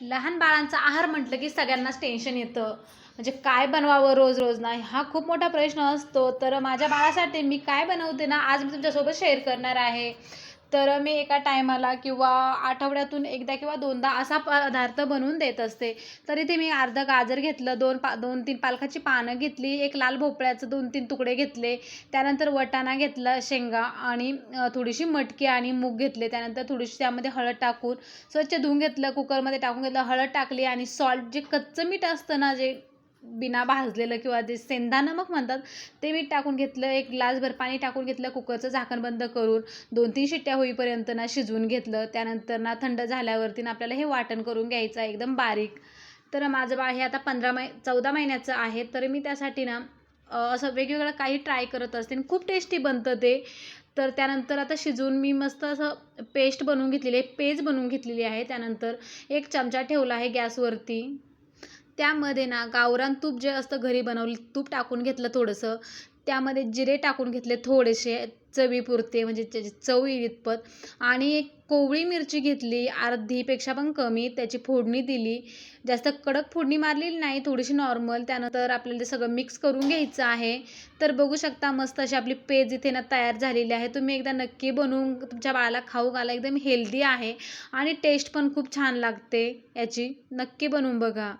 लहान बाळांचा आहार म्हटलं की सगळ्यांनाच टेन्शन येतं. म्हणजे काय बनवावं रोज रोज ना? हा खूप मोठा प्रश्न असतो. तर माझ्या बाळासाठी मी काय बनवते ना? आज मी तुमच्यासोबत शेअर करणार आहे. तर मी एका टायमाला किंवा आठवड्यातून एकदा किंवा दोनदा असा पदार्थ बनवून देत असते. तर इथे मी अर्धं गाजर घेतलं दोन पा दोन तीन पालकाची पानं घेतली एक लाल भोपळ्याचं दोन तीन तुकडे घेतले त्यानंतर वटाणा घेतला शेंगा आणि थोडीशी मटकी आणि मूग घेतले त्यानंतर थोडीशी त्यामध्ये हळद टाकून स्वच्छ धुवून घेतलं कुकरमध्ये टाकून घेतलं हळद टाकली आणि सॉल्ट जे कच्चं मीठ असतं ना जे बिना भाजलेलं किंवा जे सेंधा नमक म्हणतात ते मीठ टाकून घेतलं एक ग्लासभर पाणी टाकून घेतलं कुकरचं झाकण बंद करून दोन तीन शिट्ट्या होईपर्यंत ना शिजवून घेतलं. त्यानंतर ना थंड झाल्यावरती ना आपल्याला हे वाटण करून घ्यायचं आहे एकदम बारीक. तर माझं बाळ हे आता पंधरा मै चौदा महिन्याचं आहे. तर मी त्यासाठी ना असं वेगवेगळं काही ट्राय करत असते आणि खूप टेस्टी बनतं ते. तर त्यानंतर आता शिजवून मी मस्त असं पेस्ट बनवून घेतलेली आहे पेज बनवून घेतलेली आहे. त्यानंतर एक चमचा ठेवला आहे गॅसवरती. त्यामध्ये ना गावरान तूप जे असतं घरी बनवलं तूप टाकून घेतलं थोडंसं. त्यामध्ये जिरे टाकून घेतले थोडेसे चवीपुरते म्हणजे त्याची चव येईल इतपत. आणि एक कोवळी मिरची घेतली अर्धीपेक्षा पण कमी त्याची फोडणी दिली. जास्त कडक फोडणी मारलेली नाही थोडीशी नॉर्मल त्यानंतर आपल्याला ते सगळं मिक्स करून घ्यायचं आहे. तर बघू शकता मस्त अशी आपली पेज इथे ना तयार झालेली आहे. तुम्ही एकदा नक्की बनवून तुमच्या बाळाला खाऊ घाला एकदम हेल्दी आहे. आणि टेस्ट पण खूप छान लागते याची. नक्की बनवून बघा.